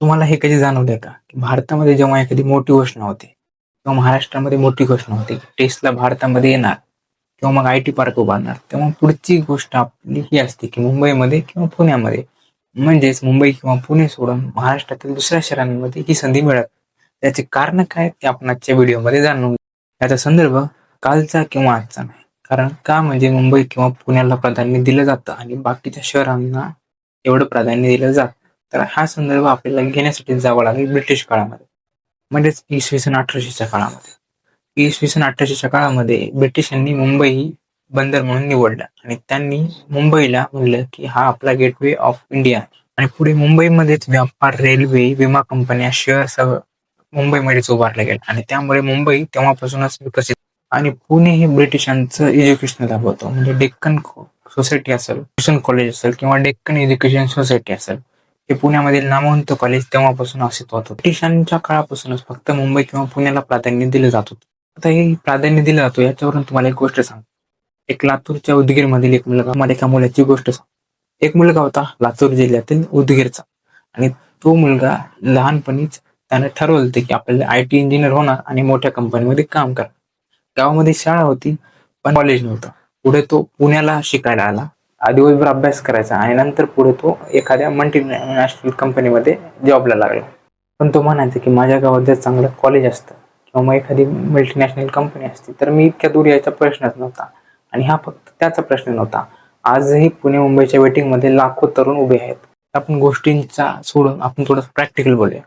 तुम्हाला हे कधी जाणवलंय का? भारतामध्ये जेव्हा एखादी मोठी घोषणा होते किंवा महाराष्ट्रामध्ये मोठी घोषणा होते टेस्टला भारतामध्ये येणार किंवा मग आय टी पार्क उभारणार तेव्हा पुढची गोष्ट आपली ही असते की मुंबईमध्ये किंवा पुण्यामध्ये म्हणजेच मुंबई किंवा पुणे सोडून महाराष्ट्रातील दुसऱ्या शहरांमध्ये ही संधी मिळत. त्याचे कारण काय? ते आपण आजच्या व्हिडिओमध्ये जाणून याचा संदर्भ कालचा किंवा आजचा नाही. कारण का म्हणजे मुंबई किंवा पुण्याला प्राधान्य दिलं जातं आणि बाकीच्या शहरांना एवढं प्राधान्य दिलं जातं तर हा संदर्भ आपल्याला घेण्यासाठी जावं लागेल ब्रिटिश काळामध्ये. म्हणजेच इसवी सन अठराशेच्या काळामध्ये. इसवी सन अठराशेच्या काळामध्ये ब्रिटिशांनी मुंबई बंदर म्हणून निवडलं. आणि त्यांनी मुंबईला म्हणलं की हा आपला गेटवे ऑफ इंडिया आणि पुढे मुंबईमध्येच व्यापार रेल्वे विमा कंपन्या शहर सगळं मुंबईमध्येच उभारल्या गेल्या आणि त्यामुळे मुंबई तेव्हापासूनच विकसित आणि पुणे हे ब्रिटिशांचं एज्युकेशन हब होतं म्हणजे डेक्कन सोसायटी असेल ट्युशन कॉलेज असेल किंवा डेक्कन एज्युकेशन सोसायटी असेल. हे पुण्यामधील नामवंत कॉलेज तेव्हापासून अस्तित्वात होतं ब्रिटिशांच्या काळापासूनच फक्त मुंबई किंवा पुण्याला प्राधान्य दिलं जात होतं. आता हे प्राधान्य दिलं जातो याच्यावरून तुम्हाला एक गोष्ट सांग एक लातूरच्या उदगीर मधील एक मुलगा मला एका मुलाची गोष्ट सांग एक मुलगा होता लातूर जिल्ह्यातील उदगीरचा. आणि तो मुलगा लहानपणीच त्याने ठरवलं होतं की आपल्याला आय टी इंजिनियर होणार आणि मोठ्या कंपनीमध्ये काम करणार. गावामध्ये शाळा होती पण कॉलेज नव्हतं. पुढे तो पुण्याला शिकायला आला. दिवसभर अभ्यास करायचा आणि नंतर पुढे तो एखाद्या मल्टी नॅशनल कंपनीमध्ये जॉबला लागला. पण तो म्हणायचा की माझ्या गावात जर चांगलं कॉलेज असतं किंवा मग एखादी मल्टीनॅशनल कंपनी असती तर मी इतक्या दूर यायचा प्रश्नच नव्हता. आणि हा फक्त त्याचा प्रश्न नव्हता. आजही पुणे मुंबईच्या वेटिंगमध्ये लाखो तरुण उभे आहेत. आपण गोष्टींचा सोडून आपण थोडं प्रॅक्टिकल बोलूया.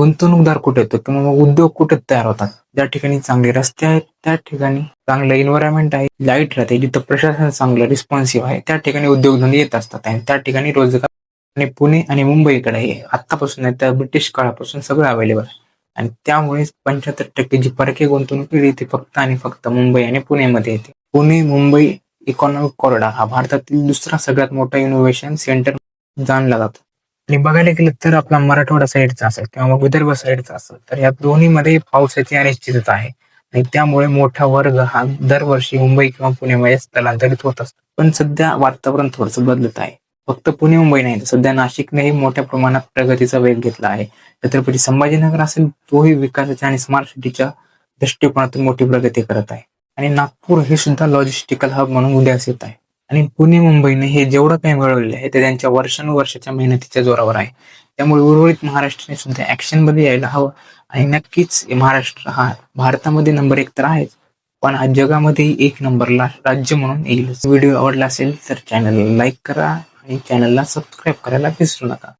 गुंतवणूकदार कुठे येतो किंवा मग उद्योग कुठे तयार होतात? ज्या ठिकाणी चांगले रस्ते आहेत त्या ठिकाणी चांगलं एन्व्हायरमेंट आहे लाइट राहते जिथं प्रशासन चांगलं रिस्पॉन्सिव्ह आहे त्या ठिकाणी उद्योगधंदे येत असतात आणि त्या ठिकाणी रोजगार आणि पुणे आणि मुंबईकडे हे आतापासून आहे त्या ब्रिटिश काळापासून सगळं अवेलेबल आहे. आणि त्यामुळे पंच्याहत्तर टक्के जी परकीय गुंतवणूक येते ती फक्त आणि फक्त मुंबई आणि पुणेमध्ये येते. पुणे मुंबई इकॉनॉमिक कॉरिडॉर हा भारतातील दुसरा सगळ्यात मोठा इनोव्हेशन सेंटर जाणला जातो. आणि बघायला गेलं तर आपला मराठवाडा साईडचा असेल किंवा मग विदर्भ साईडचा असेल तर या दोन्हीमध्ये पावसाची अनिश्चितता आहे. आणि त्यामुळे मोठा वर्ग हा दरवर्षी मुंबई किंवा पुण्यामध्ये स्थलांतरित होत असतो. पण सध्या वातावरण थोडस बदलत आहे. फक्त पुणे मुंबई नाही तर सध्या नाशिकनेही मोठ्या प्रमाणात प्रगतीचा वेग घेतला आहे. छत्रपती संभाजीनगर असेल तोही विकासाच्या आणि स्मार्ट सिटीच्या दृष्टिकोनातून मोठी प्रगती करत आहे. आणि नागपूर हे सुद्धा लॉजिस्टिकल हब म्हणून उद्यास येत आहे. आणि पुणे मुंबईने हे जेवढं काही मिळवलेलं आहे ते त्यांच्या वर्षानुवर्षाच्या मेहनतीच्या जोरावर आहे. त्यामुळे उर्वरित महाराष्ट्राने सुद्धा ऍक्शनमध्ये यायला हवं. आणि नक्कीच महाराष्ट्र हा भारतामध्ये नंबर एक तर आहेच. पण आज जगामध्ये एक नंबरला राज्य म्हणून येईल. व्हिडिओ आवडला असेल तर चॅनलला लाईक करा आणि चॅनलला सबस्क्राईब करायला विसरू नका.